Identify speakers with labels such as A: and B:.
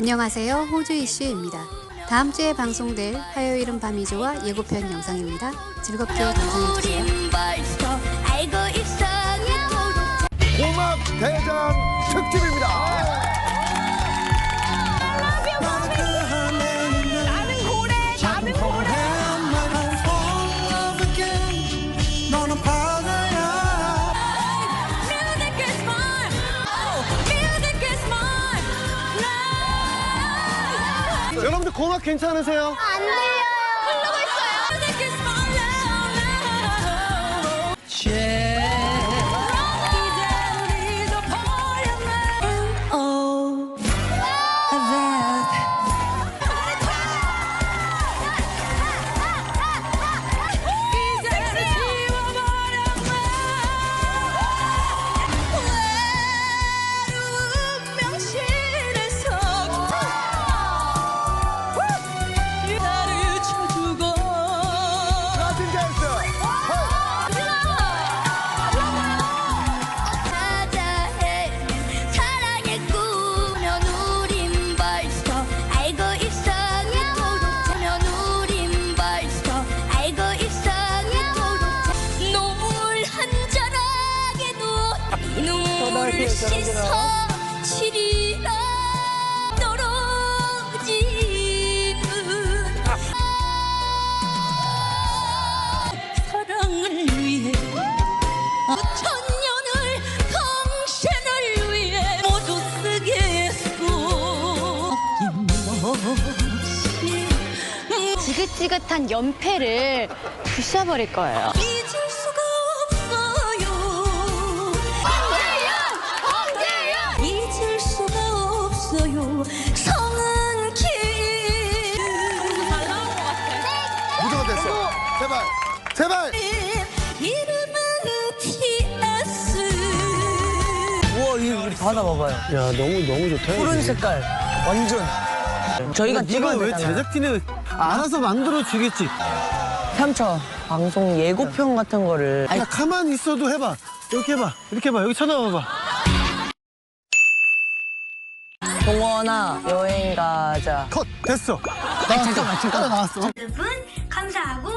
A: 안녕하세요. 호주 이슈입니다. 다음 주에 방송될 화요일은 밤이 좋아 예고편 영상입니다. 즐겁게 감상해주세요.
B: 고막 대장 특집입니다. 고막 괜찮으세요?
C: 안 들려요 눈물을 씻어 치리라 떨어지는 사랑을 위해 천년을 당신을 위해 모두 아낌없이
D: 지긋지긋한 연패를 부셔버릴 거예요.
C: 성은 길
B: 무조건 됐어. 제발. 제발.
C: 이름은 TS
E: 우와 이거 우리 바다 봐봐요.
B: 야 너무 너무 좋다.
E: 푸른 색깔 완전. 저희가 찍어야
B: 왜. 제작진이 알아서 만들어 주겠지?
E: 삼처 방송 예고편 같은 거를 아니,
B: 야 가만히 있어도 해봐. 이렇게 해봐. 이렇게 해봐. 여기 쳐다봐봐.
E: 동원아 여행 가자.
B: 컷 됐어. 나왔어. 잠깐만 잠깐만 나왔어.
C: 여러분 감사하고